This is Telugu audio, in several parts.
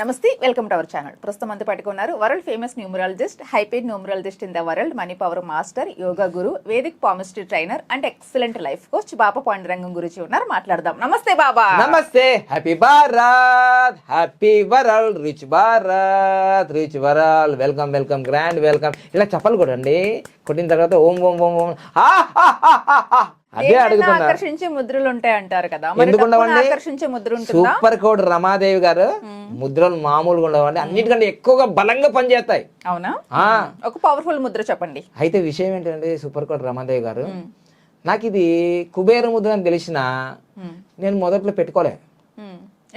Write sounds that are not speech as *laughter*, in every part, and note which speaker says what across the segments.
Speaker 1: నమస్తే వెల్కమ్ టు అవర్ ఛానల్. ప్రస్తుతం అంతా పట్టుకున్నారు world famous numerologist hyped numerologist in the world money power master yoga guru vedic palmistry trainer and excellent life coach baba Pandurangam గురించి ఉన్నారు. మాట్లాడదాం. నమస్తే బాబా.
Speaker 2: నమస్తే. Happy Bharat happy world rich Bharat rich world welcome welcome grand welcome ఇలా చెప్పాలి కొట్టండి. కొట్టిన తర్వాత ఓం ఓం ఓం ఓం. అదే
Speaker 1: దేన్నైనా
Speaker 2: అడుగుతున్నా.
Speaker 1: ఆకర్షించే ముద్రలు ఉంటాయి అంటారు కదా ఆకర్షించే ముద్ర ఉంటుందా?
Speaker 2: సూపర్ కోడ్ రమాదేవి గారు ముద్రలు మామూలుగా ఉండవండి. అన్నిటికంటే ఎక్కువగా బలంగా పనిచేస్తాయి.
Speaker 1: అవునా? ఒక పవర్ఫుల్ ముద్ర చెప్పండి.
Speaker 2: అయితే విషయం ఏంటంటే సూపర్ కోడ్ రమాదేవి గారు నాకు ఇది కుబేర ముద్ర అని తెలిసిన. నేను మొదట్లో పెట్టుకోలే.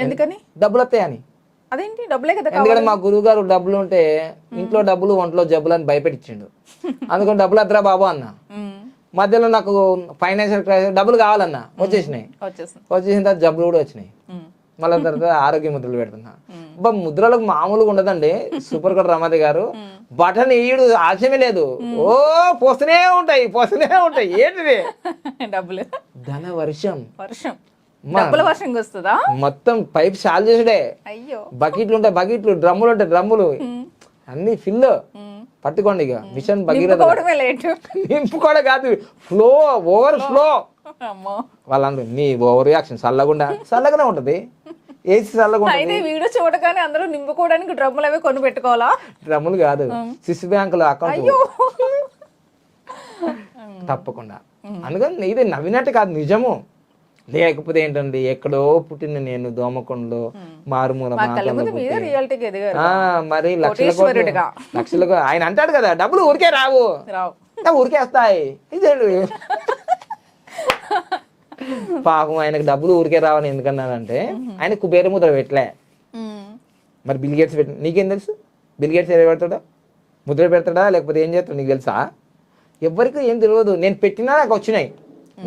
Speaker 1: ఎందుకని?
Speaker 2: డబ్బులు వస్తాయని
Speaker 1: అదేంటి? డబ్బులే కదా
Speaker 2: ఎందుకంటే మా గురువు గారు డబ్బులు ఉంటే ఇంట్లో డబ్బులు ఒంట్లో జబ్బులు అని భయపెట్టించిండు. అందుకని డబ్బులు వద్దురా బాబు అన్న. మధ్యలో నాకు ఫైనాన్షియల్ క్రైసిస్ డబ్బులు కావాలన్న వచ్చేసినాయి. వచ్చేసిన తర్వాత జబ్బులు కూడా వచ్చినాయి. మళ్ళీ తర్వాత *laughs* ఆరోగ్య ముద్రలు పెడుతున్నా. బా ముద్రలకు మామూలుగా ఉండదండి. సూపర్ కోట్ రమాది గారు. బటన్ వేయడు ఆశయమే లేదు. ఓ పోస్తూనే ఉంటాయి పోస్తూనే ఉంటాయి. ఏంటిది? *laughs*
Speaker 1: డబ్బులు.
Speaker 2: ధన వర్షం.
Speaker 1: వర్షం. వస్తుందా
Speaker 2: మొత్తం పైప్ చాలు చేసుడే.
Speaker 1: అయ్యో.
Speaker 2: బకెట్లు ఉంటాయి బకెట్లు డ్రమ్ములు ఉంటాయి డ్రమ్ములు. అన్ని ఫిల్. పట్టుకోండి ఇక. మిషన్ భగీరథ నింపుకోవడం కాదు. ఫ్లో ఓవర్ ఫ్లో వాళ్ళందరూ నీ ఓవర్ రియాక్షన్ చల్లకుండా చల్లగానే ఉంటది. ఏసీ చల్లగా
Speaker 1: అయితే వీడియో చూడగానే అందరూ నింపుకోవడానికి డ్రమ్ములు అవి కొని పెట్టుకోవాలా?
Speaker 2: డ్రమ్ములు కాదు. సిస్ బ్యాంకులో అకౌంట్. తప్పకుండా. అందుకని ఇది నవ్వినట్టు కాదు నిజము. లేకపోతే ఏంటండి ఎక్కడో పుట్టిన నేను దోమకొండలో మారుమూల మరి లక్షల. లక్షలకు ఆయన అంటాడు కదా డబ్బులు ఊరికే రావు. ఊరికే వస్తాయి. ఇదేంటి పాపం ఆయనకు డబ్బులు ఊరికే రావని ఎందుకన్నానంటే ఆయన కుబేర ముద్ర పెట్టలే. మరి బిల్ గేట్స్ పెట్టి నీకేం తెలుసు? బిల్ గేట్స్ పెడతాడా? ముద్ర పెడతాడా? లేకపోతే ఏం చేస్తాడు? నీకు తెలుసా? ఎవరికి ఏం తెలియదు. నేను పెట్టినా నాకు వచ్చినాయి.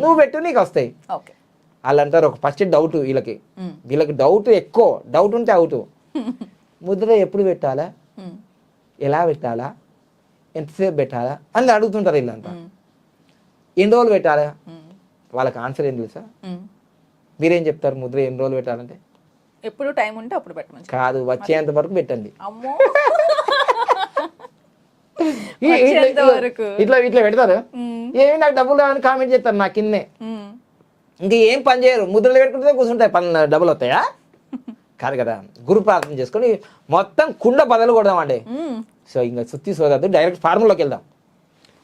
Speaker 2: నువ్వు పెట్టు నీకు వస్తాయి.
Speaker 1: ఓకే.
Speaker 2: వాళ్ళు అంటారు ఒక ఫస్ట్ డౌట్ వీళ్ళకి. వీళ్ళకి డౌట్ ఎక్కువ డౌట్ ఉంటే అవుట్ *laughs* ముద్ర ఎప్పుడు పెట్టాలా. ఎలా పెట్టాలా ఎంతసేపు పెట్టాలా అని అడుగుతుంటారు వీళ్ళంతా. ఎన్ని రోజులు పెట్టాలా. వాళ్ళకి ఆన్సర్ ఏం తెలుసా. మీరేం చెప్తారు ముద్ర ఎన్ని రోజులు పెట్టాలంటే
Speaker 1: ఎప్పుడు టైం ఉంటే అప్పుడు పెట్టమని
Speaker 2: కాదు వచ్చేంత వరకు పెట్టండి ఇట్లా-. ఇట్లా పెడతారు. ఏమి నాకు డబ్బులు కామెంట్ చేస్తారు నా కిందే
Speaker 1: మ్మ్.
Speaker 2: ఇంకా ఏం పని చేయరు. ముద్రలు పెట్టుకుంటే కూర్చుంటాయి. పనులు డబ్బులు వస్తాయా? *laughs* కాదు కదా. గురు ప్రార్థన చేసుకొని మొత్తం కుండ బదలు కొడదామండి. సో ఇంకా సుత్తి సోదద్దు డైరెక్ట్ ఫార్ములోకి వెళ్దాం.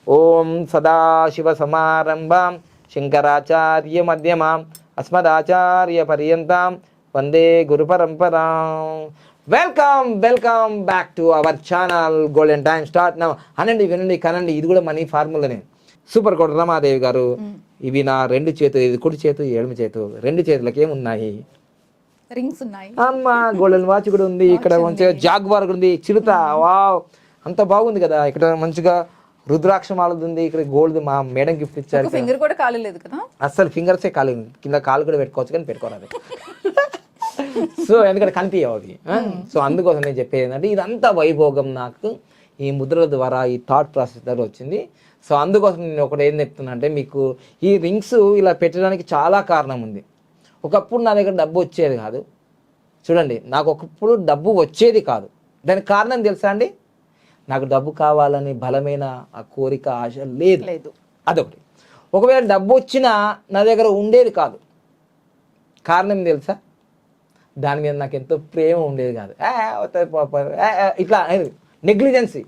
Speaker 2: ఓం సదాశివ సమారంభాం శంకరాచార్య మధ్యమాం అస్మదాచార్య పర్యంతం వందే గురు పరంపరాం. Welcome welcome back to our channel. Golden time start now. అనండి వినండి కనండి. ఇది కూడా మనీ ఫార్ములానే. సూపర్ కోట రమాదేవి గారు ఇవి నా రెండు చేతులు ఇది కుడి చేతు ఎడమ చేతు రెండు చేతులకి ఏమున్నాయి?
Speaker 1: రింగ్స్ ఉన్నాయి.
Speaker 2: అమ్మ గోల్డెన్ వాచ్ కూడా ఉంది ఇక్కడ మంచిగా జాగ్వార్ కూడా ఉంది చిరుత వావ్ అంత బాగుంది కదా ఇక్కడ మంచిగా రుద్రాక్ష మాలది ఉంది ఇక్కడ గోల్డ్ మా మేడం గిఫ్ట్ ఇచ్చారు
Speaker 1: ఫింగర్ కూడా కాలేదు కదా?
Speaker 2: అస్సలు ఫింగర్సే కాలు కింద కాలు కూడా పెట్టుకోవచ్చు కానీ పెట్టుకోరాదు. సో ఎందుకంటే కనిపించవు అవి సో అందుకోసం నేను చెప్పేది ఏంటంటే ఇదంతా వైభోగం నాకు ఈ ముద్రల ద్వారా ఈ థాట్ ప్రాసెస్ ద్వారా వచ్చింది. సో అందుకోసం నేను ఒకటి ఏం చెప్తున్నా అంటే మీకు ఈ రింగ్స్ ఇలా పెట్టడానికి చాలా కారణం ఉంది. ఒకప్పుడు నా దగ్గర డబ్బు వచ్చేది కాదు. చూడండి నాకు ఒకప్పుడు డబ్బు వచ్చేది కాదు. దానికి కారణం తెలుసా అండి? నాకు డబ్బు కావాలని బలమైన ఆ కోరిక ఆశ లేదు.
Speaker 1: లేదు.
Speaker 2: అదొకటి. ఒకవేళ డబ్బు వచ్చినా నా దగ్గర ఉండేది కాదు. కారణం తెలుసా? దాని మీద నాకు ఎంతో ప్రేమ ఉండేది కాదు. ఇట్లా నెగ్లిజెన్సీ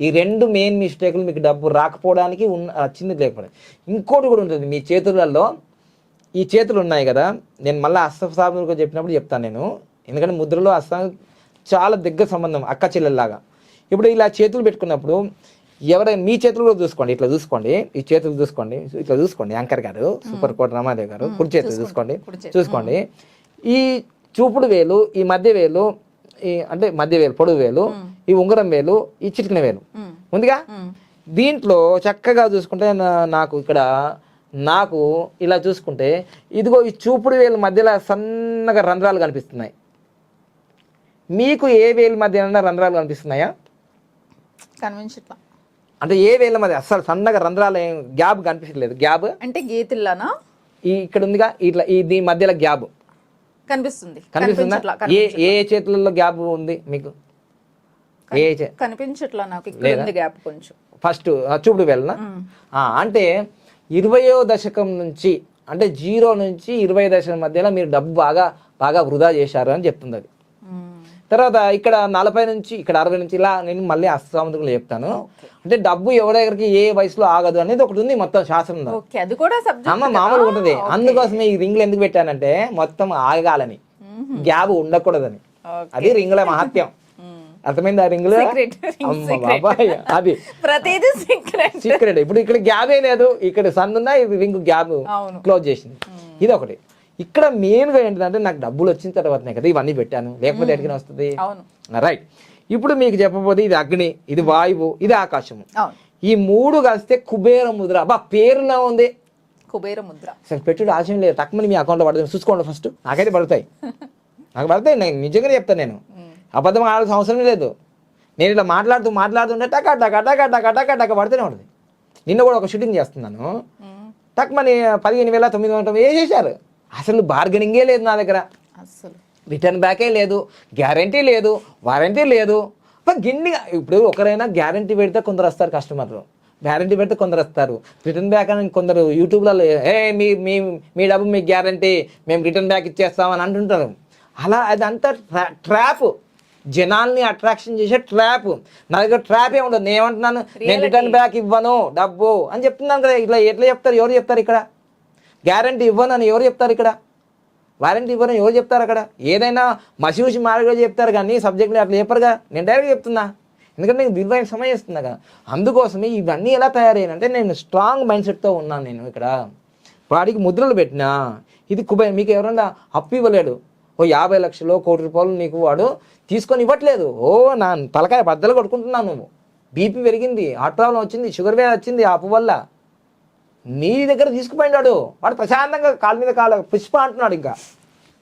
Speaker 2: ఈ రెండు మెయిన్ మిస్టేక్లు మీకు డబ్బు రాకపోవడానికి ఉన్న వచ్చింది లేకపోవడం. ఇంకోటి కూడా ఉంటుంది మీ చేతులలో ఈ చేతులు ఉన్నాయి కదా నేను మళ్ళీ అస్తసాబులకు చెప్పినప్పుడు చెప్తాను నేను. ఎందుకంటే ముద్రలో అస్త చాలా దగ్గర సంబంధం అక్క చెల్లెల్లాగా. ఇప్పుడు ఇలా చేతులు పెట్టుకున్నప్పుడు ఎవరైనా మీ చేతులు కూడా చూసుకోండి ఇట్లా చూసుకోండి ఈ చేతులు చూసుకోండి ఇట్లా చూసుకోండి యాంకర్ గారు సూపర్ కోట రమాదేవి గారు కుడి చేతులు చూసుకోండి. చూసుకోండి ఈ చూపుడు వేలు ఈ మధ్య వేలు ఈ అంటే మధ్య వేలు పొడుగు వేలు ఈ ఉంగరం వేలు ఈ చిటికిన వేలు. ఉందిగా. దీంట్లో చక్కగా చూసుకుంటే నాకు ఇక్కడ నాకు ఇలా చూసుకుంటే ఇదిగో ఈ చూపుడు వేలు మధ్యలో సన్నగా రంధ్రాలు కనిపిస్తున్నాయి. మీకు ఏ వేలు మధ్య రంధ్రాలు కనిపిస్తున్నాయా? అంటే ఏ వేల మధ్య అస్సలు సన్నగా రంధ్రాలు ఏం గ్యాప్ కనిపించలేదు గ్యాప్
Speaker 1: అంటే గీతిల్లానా?
Speaker 2: ఈ ఇక్కడ ఉందిగా ఇట్లా ఈ దీని మధ్యలో గ్యాప్
Speaker 1: కనిపిస్తుంది.
Speaker 2: కనిపిస్తుందా? ఏ ఏ చేతులలో గ్యాప్ ఉంది మీకు? ఏ చే
Speaker 1: కనిపించట్లా నాకు. ఇక్కడ ఉంది గ్యాప్ కొంచెం.
Speaker 2: ఫస్ట్ చూపుడు వెళ్ళనా? ఆ, అంటే ఇరవయో దశకం నుంచి అంటే జీరో నుంచి ఇరవై దశకం మధ్యలో మీరు డబ్బు బాగా బాగా వృధా చేశారు అని చెప్తుంది అది. తర్వాత ఇక్కడ నలభై నుంచి ఇక్కడ అరవై నుంచి ఇలా నేను మళ్ళీ అస్సాముద్రంలో చెప్తాను. అంటే డబ్బు ఎవరెవరికి ఏ వయసులో ఆగదు అనేది ఒకటి ఉంది మొత్తం
Speaker 1: సబ్జెక్ట్
Speaker 2: అమ్మ మామూలుగా ఉంటుంది. అందుకోసమే ఈ రింగ్లు ఎందుకు పెట్టానంటే మొత్తం ఆగాలని గ్యాప్ ఉండకూడదని. అది రింగుల మహత్యం. అర్థమైంది ఆ అమ్మ. బాబాయ్ అది.
Speaker 1: ప్రతిదీ సీక్రెట్
Speaker 2: సీక్రెట్ ఇప్పుడు ఇక్కడ గ్యాబే లేదు. ఇక్కడ సన్ ఉన్నా ఇది రింగ్ గ్యాప్
Speaker 1: అవును.
Speaker 2: క్లోజ్ చేసింది. ఇది ఒకటి. ఇక్కడ మెయిన్గా ఏంటంటే నాకు డబ్బులు వచ్చిన తర్వాతనే కదా ఇవన్నీ పెట్టాను. లేకపోతే ఎక్కడికి వస్తుంది? రైట్ ఇప్పుడు మీకు చెప్పబోతే ఇది అగ్ని ఇది వాయువు ఇది ఆకాశము. ఈ మూడు కలిస్తే కుబేర ముద్ర. అబ్బా పేరులో ఉంది.
Speaker 1: కుబేర ముద్ర.
Speaker 2: అసలు పెట్టుడు ఆశయం లేదు. తక్కువ మీ అకౌంట్లో పడుతుంది. చూసుకోండి ఫస్ట్ నాకైతే పడతాయి. *laughs* నాకు పడతాయి. నేను నిజంగానే చెప్తాను నేను. అబద్ధం ఆడాల్సిన అవసరం లేదు. నేను ఇలా మాట్లాడుతూ మాట్లాడుతుంటే టక టక టక టక టక టక పడుతూనే ఉంటుంది. నిన్న కూడా ఒక షూటింగ్ చేస్తున్నాను. టక్ మని పదిహేను వేల తొమ్మిది వందల వేసేసారు అసలు బార్గెనింగే లేదు నా దగ్గర.
Speaker 1: అస్సలు.
Speaker 2: రిటర్న్ బ్యాకే లేదు. గ్యారంటీ లేదు. వారంటీ లేదు. గిన్నిగా ఇప్పుడు ఒకరైనా గ్యారంటీ పెడితే కొందరు వస్తారు కస్టమర్లు గ్యారంటీ పెడితే కొందరు వస్తారు. రిటర్న్ బ్యాక్ అని కొందరు యూట్యూబ్లలో ఏ మీ మీ మీ డబ్బు మీకు గ్యారంటీ మేము రిటర్న్ బ్యాక్ ఇచ్చేస్తామని అంటుంటారు. అలా అదంతా ట్రా ట్రాప్ జనాల్ని అట్రాక్షన్ చేసే ట్రాప్. నా దగ్గర ట్రాప్ ఏ ఉండదు. నేను ఏమంటున్నాను నేను రిటర్న్ బ్యాక్ ఇవ్వను. డబ్బు. అని చెప్తున్నాను కదా. ఇట్లా ఎట్లా చెప్తారు? ఎవరు చెప్తారు ఇక్కడ? గ్యారంటీ ఇవ్వను అని ఎవరు చెప్తారు ఇక్కడ? వారంటీ ఇవ్వరని ఎవరు చెప్తారు అక్కడ? ఏదైనా మసిూసి మారిగా చెప్తారు కానీ సబ్జెక్టులు అట్లా చెప్పరుగా. నేను డైరెక్ట్ చెప్తున్నా. ఎందుకంటే నేను విలువైన సమయం ఇస్తున్నా కదా. అందుకోసమే ఇవన్నీ ఎలా తయారయ్యానంటే నేను స్ట్రాంగ్ మైండ్ సెట్తో ఉన్నాను నేను ఇక్కడ. వాడికి ముద్రలు పెట్టినా. ఇది కుబే మీకు ఎవరన్నా అప్పు ఇవ్వలేడు. ఓ యాభై లక్షలు కోటి రూపాయలు నీకు వాడు తీసుకొని ఇవ్వట్లేదు. ఓ నా తలకాయ బద్దలు కొట్టుకుంటున్నాను నువ్వు. బీపీ పెరిగింది హార్ట్ ప్రాబ్లం వచ్చింది షుగర్ వ్యాధి వచ్చింది ఆ అప్పు వల్ల. నీ దగ్గర తీసుకుపోయినాడు వాడు ప్రశాంతంగా కాలు మీద కాలు పుష్ప అంటున్నాడు ఇంకా.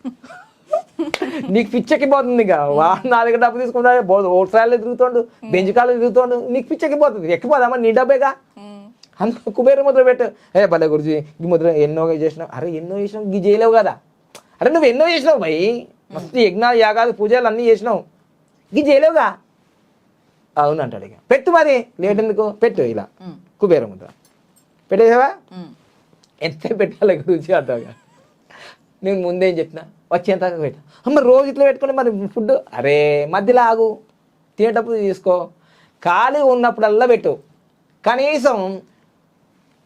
Speaker 2: *laughs* నీకు పిచ్చెక్కిపోతుంది ఇంకా. వాడు నా దగ్గర డబ్బు తీసుకుంటాడు బోర్డు ఓట్రాలు తిరుగుతాడు కాళ్ళు తిరుగుతాడు. నీకు పిచ్చెక్కిపోతుంది. ఎక్కిపోదామా నీ డబ్బేగా. అందుకు కుబేర ముద్ర పెట్టు. ఏ భలే గురించి ఈ ముద్ర ఎన్నో చేసినావు. అరే ఎన్నో చేసినావు. ఇది చేయలేవు కదా. అరే నువ్వు ఎన్నో చేసినావు భయ్ మస్తు యజ్ఞాలు యాగాలు పూజలు అన్నీ చేసినావు. ఇది చేయలేవుగా అవును అంటాడు ఇక. పెట్టు మరి. లేట్ ఎందుకు పెట్టు ఇలా. కుబేర ముద్ర. పెట్టేసావా. ఎంత పెట్టాలి గురించి అంటావుగా నేను ముందేం చెప్పిన. వచ్చేంత పెట్టా. అమ్మ రోజు ఇట్లా పెట్టుకుని మరి ఫుడ్ అరే మధ్యలో ఆగు. తినేటప్పుడు తీసుకో. ఖాళీ ఉన్నప్పుడల్లా పెట్టు. కనీసం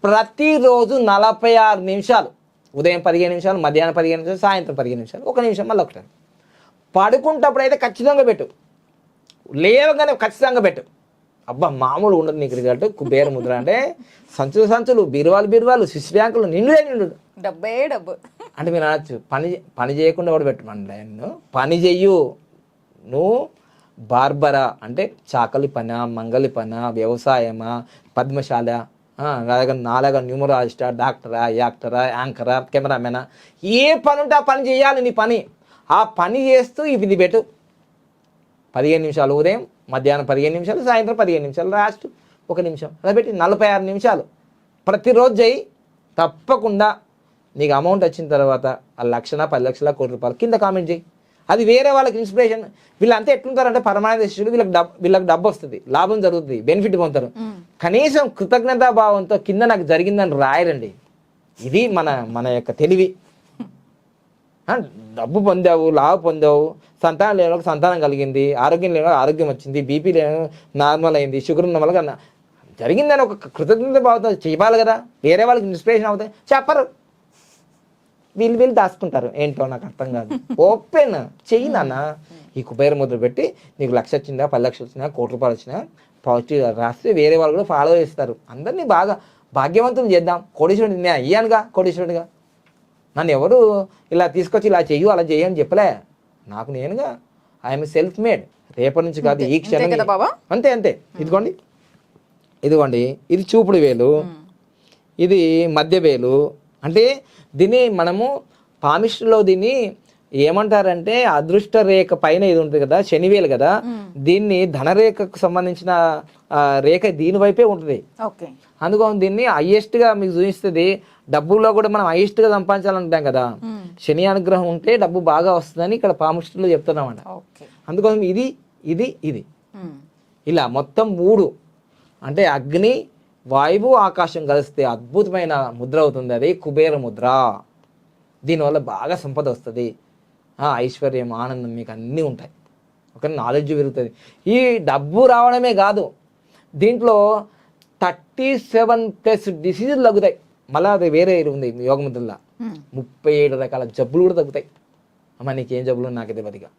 Speaker 2: ప్రతిరోజు నలభై ఆరు నిమిషాలు. ఉదయం పదిహేను నిమిషాలు మధ్యాహ్నం పదిహేను నిమిషాలు సాయంత్రం పదిహేను నిమిషాలు ఒక నిమిషం మళ్ళీ ఒకటి. పడుకుంటప్పుడు అయితే ఖచ్చితంగా పెట్టు. లేవగానే ఖచ్చితంగా పెట్టు. అబ్బా మామూలు ఉండదు నీకు రిజల్ట్ కుబేర ముద్ర అంటే సంచులు సంచులు బీరువాలు బీరువాలు స్విస్ బ్యాంకులు నిండుదే నిండు
Speaker 1: డబ్బే డబ్బు.
Speaker 2: అంటే మీరు అనొచ్చు. పని పని చేయకుండా కూడా పెట్టమండి నేను పని చెయ్యు. నువ్వు బార్బరా అంటే చాకలి పన మంగలి పన వ్యవసాయమా పద్మశాల అలాగే నాలాగా న్యూమరాలజిస్టా డాక్టరా యాక్టరా యాంకరా కెమెరామెనా ఏ పని ఉంటే ఆ పని చేయాలి నీ పని. ఆ పని చేస్తూ ఇది పెట్టు. పదిహేను నిమిషాలు ఉదయం మధ్యాహ్నం పదిహేను నిమిషాలు సాయంత్రం పదిహేను నిమిషాలు లాస్ట్ ఒక నిమిషం. అలా పెట్టి నలభై ఆరు నిమిషాలు. ప్రతిరోజు చేయి. తప్పకుండా నీకు అమౌంట్ వచ్చిన తర్వాత ఆ లక్షల పది లక్షల కోటి రూపాయలు కింద కామెంట్ చేయి. అది వేరే వాళ్ళకి ఇన్స్పిరేషన్ వీళ్ళంతా ఎట్లుంటారంటే పరమానంద శిష్యుడు వీళ్ళకి డబ్బు వీళ్ళకి డబ్బు వస్తుంది లాభం జరుగుతుంది బెనిఫిట్ పొందుతారు. కనీసం కృతజ్ఞతా భావంతో కింద నాకు జరిగిందని రాయరండి. ఇది మన మన యొక్క తెలివి. డబ్బు పొందావు లాభ పొందావు సంతానం లేని సంతానం కలిగింది ఆరోగ్యం లేని ఆరోగ్యం వచ్చింది బీపీ లేని నార్మల్ అయింది షుగర్ ఉన్న వాళ్ళకి జరిగిందని ఒక కృతజ్ఞత భావంతో చెప్పాలి కదా. వేరే వాళ్ళకి ఇన్స్పిరేషన్ అవుతాయి. చెప్పరు. వీళ్ళు వీళ్ళు దాచుకుంటారు. ఏంటో నాకు అర్థం కాదు. ఓపెన్ చెయ్యి నాన్న ఈ కుబేర ముద్ర పెట్టి నీకు లక్ష వచ్చిందా పది లక్షలు వచ్చినా కోటి రూపాయలు వచ్చినా పాజిటివ్ రాస్తే వేరే వాళ్ళు కూడా ఫాలో చేస్తారు. అందరినీ బాగా భాగ్యవంతులు చేద్దాం. కోటీశ్వరుడు నేను అయ్యానుగా కోటీశ్వరుడిగా. నన్ను ఎవరు ఇలా తీసుకొచ్చి ఇలా చెయ్యు అలా చెయ్యి అని చెప్పలే. నాకు నేనుగా. ఐఎమ్ సెల్ఫ్ మేడ్ రేపటి నుంచి కాదు ఈ క్షణం? అంతే అంతే ఇదిగోండి. ఇదిగోండి. ఇది చూపుడు వేలు. ఇది మధ్య వేలు. అంటే దీన్ని మనము పామిస్టులో దీన్ని ఏమంటారంటే అదృష్ట రేఖ పైన ఇది ఉంటుంది కదా శనివేలు కదా. దీన్ని ధనరేఖకు సంబంధించిన రేఖ దీని వైపే ఉంటుంది.
Speaker 1: ఓకే.
Speaker 2: అందుకని దీన్ని highest గా మీకు చూపిస్తుంది. డబ్బులో కూడా మనం హైయెస్ట్గా సంపాదించాలంటాం కదా. శని అనుగ్రహం ఉంటే డబ్బు బాగా వస్తుందని ఇక్కడ పాముష్టిలో చెప్తున్నామంట అందుకోసం ఇది ఇది ఇది. ఇలా మొత్తం మూడు. అంటే అగ్ని వాయువు ఆకాశం కలిస్తే అద్భుతమైన ముద్ర అవుతుంది. అది కుబేర ముద్ర. దీనివల్ల బాగా సంపద వస్తుంది. ఐశ్వర్యం ఆనందం మీకు అన్నీ ఉంటాయి. ఒక నాలెడ్జ్ పెరుగుతుంది. ఈ డబ్బు రావడమే కాదు దీంట్లో థర్టీ సెవెన్ ప్లస్ డిసీజులు తగ్గుతాయి. మళ్ళీ అది వేరే ఉంది యోగ ముద్రలో. ముప్పై ఏడు రకాల జబ్బులు కూడా తగ్గుతాయి. అమ్మ నీకేం జబ్బులు నాకు తెలియదుగా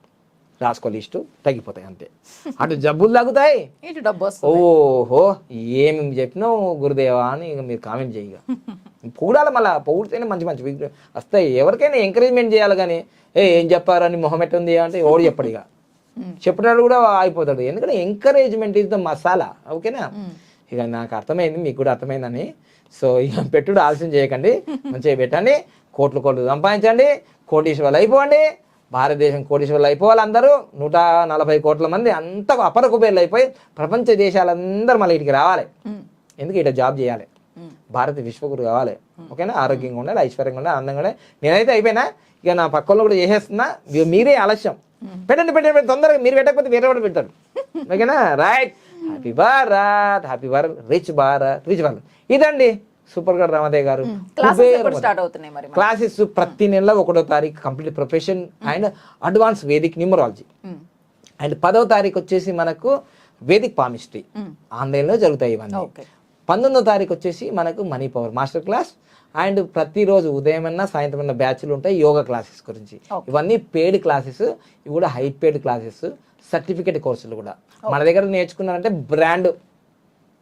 Speaker 2: రాసుకో లిస్టు తగ్గిపోతాయి అంతే. అటు జబ్బులు తగ్గుతాయి.
Speaker 1: ఇటు డబ్బు వస్తుంది.
Speaker 2: ఓహో ఏమి చెప్పినావు గురుదేవా అని ఇక మీరు కామెంట్ చేయగా పొగడాలి మళ్ళా పొగిడితేనే మంచి మంచి వస్తాయి. ఎవరికైనా ఎంకరేజ్మెంట్ చేయాలి కానీ ఏ ఏం చెప్పారని మొహం ఎట్టుంది అంటే ఎవడు చెప్పడు ఇక. చెప్పినాడు కూడా అయిపోతాడు ఎందుకంటే ఎంకరేజ్మెంట్ ఇస్ ద మసాలా ఓకేనా? ఇక నాకు అర్థమైంది మీకు కూడా అర్థమైందని. సో ఇక పెట్టుడు ఆలస్యం చేయకండి. మంచిగా పెట్టండి. కోట్లు కోట్లు సంపాదించండి. కోటీశ్వర్లు అయిపోండి. భారతదేశం కోటీశ్వర్లు అయిపోవాలి అందరూ నూట నలభై కోట్ల మంది అంతా అపర కుబేర్లు అయిపోయి ప్రపంచ దేశాలందరూ మళ్ళీ ఇటుకి రావాలి. ఎందుకు ఇట జాబ్ చేయాలి? భారత విశ్వగురు కావాలి. ఓకేనా? ఆరోగ్యంగా ఉండాలి ఐశ్వర్యంగా ఉండాలి అందంగా ఉండాలి. నేనైతే అయిపోయినా ఇక నా పక్కల్లో కూడా చేసేస్తున్నా మీరే ఆలస్యం. పెట్టండి పెట్టండి. తొందరగా మీరు పెట్టకపోతే వేరే వాడు పెడతారు. *laughs* ఓకేనా? Right happy Bharat happy Bharat rich Bharat rich Bharat ఇదండి. సూపర్ గారు రామదేవ్ గారు.
Speaker 1: క్లాసెస్
Speaker 2: ప్రతి నెల ఒకటో తారీఖు complete profession and advance vedic numerology. And పదవ తారీఖు వచ్చేసి మనకు వేదిక్ పామిస్ట్రీ. ఆన్లైన్లో జరుగుతాయి ఇవన్నీ. పంతొమ్మిదో తారీఖు వచ్చేసి మనకు money power master class and ప్రతిరోజు ఉదయం అన్నా సాయంత్రం అన్న బ్యాచ్లు ఉంటాయి యోగా క్లాసెస్ గురించి. ఇవన్నీ పెయిడ్ క్లాసెస్ ఇవి కూడా హై పెయిడ్ క్లాసెస్ సర్టిఫికేట్ కోర్సులు కూడా. మన దగ్గర నేర్చుకున్నారంటే బ్రాండ్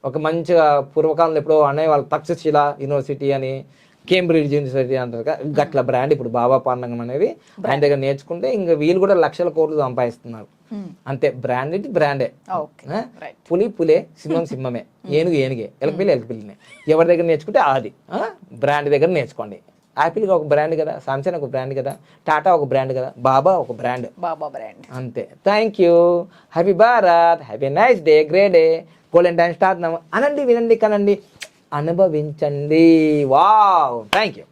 Speaker 2: ఒక మంచిగా పూర్వకాలంలో ఎప్పుడో అనేవాళ్ళు తక్షశిల యూనివర్సిటీ అని కేంబ్రిడ్జ్ యూనివర్సిటీ అంటారు గట్ల బ్రాండ్ ఇప్పుడు బాబా పాండంగం అనేది ఆయన దగ్గర నేర్చుకుంటే ఇంకా వీళ్ళు కూడా లక్షల కోట్లు సంపాదిస్తున్నారు.
Speaker 1: మ్మ్.
Speaker 2: అంతే బ్రాండ్ ఇది బ్రాండే?
Speaker 1: రైట్
Speaker 2: పులి పులే సింహం సింహమే. ఏనుగు ఏనుగే ఎలకపిల్లి ఎలకపిల్లినే ఎవరి దగ్గర నేర్చుకుంటే అది బ్రాండ్ దగ్గర నేర్చుకోండి. యాపిల్ ఒక బ్రాండ్ కదా సామ్సంగ్ ఒక బ్రాండ్ కదా టాటా ఒక బ్రాండ్ కదా బాబా ఒక బ్రాండ్
Speaker 1: బాబా బ్రాండ్
Speaker 2: అంతే. Thank you happy Bharat happy nice day great day golden time start అనండి వినండి కనండి. అనుభవించండి. Wow thank you